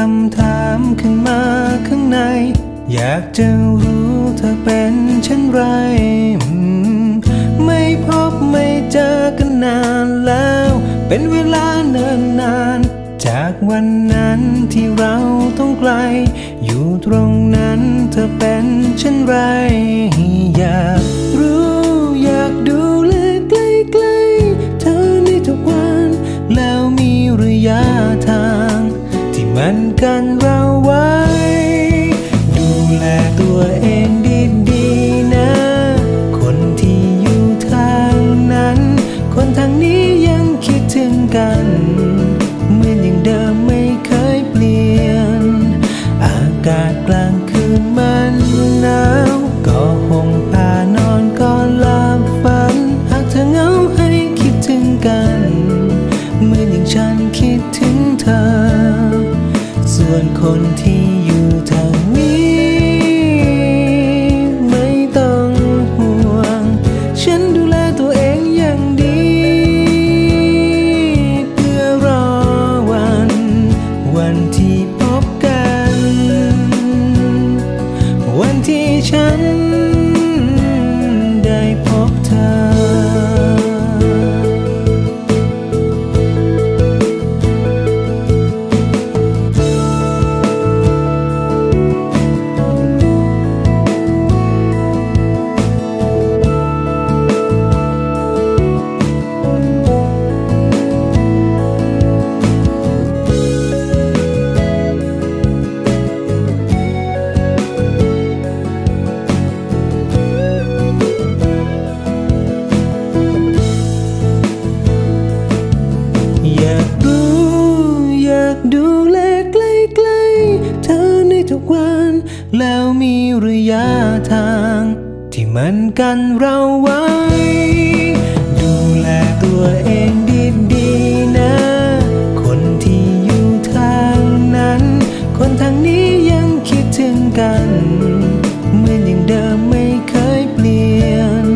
คำถามขึ้นมาข้างใน อยากจะรู้เธอเป็นเช่นไร ไม่พบไม่เจอกันนานแล้ว เป็นเวลาเนิ่นนาน จากวันนั้นที่เราต้องไกล อยู่ตรงนั้นเธอเป็นเช่นไรอยาก มันกันเราไว้ ดูแลตัวเองดีๆนะ คนที่อยู่ทางนั้น คนทางนี้ยังคิดถึงกัน เหมือนอย่างเดิมไม่เคยเปลี่ยน อากาศกลางคืนมันหนาวก็ห่มผ้านอนก่อนหลับฝัน หากเธอเหงาให้คิดถึงกัน วนคนที่ แล้วมีระยะทาง ที่มันกันเราไว้ ดูแลตัวเองดีๆนะ คนที่อยู่ทางนั้น คนทางนี้ยังคิดถึงกันเหมือนอย่างเดิมไม่เคยเปลี่ยน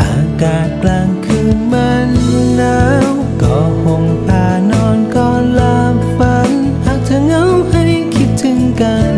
อากาศกลางคืนมันหนาวก็ห่มผ้านอนก่อนหลับฝัน หากเธอเหงาให้คิดถึงกัน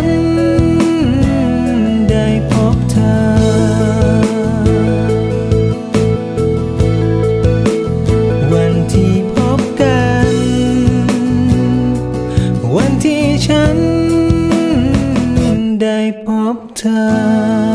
น ฉันได้พบเธอ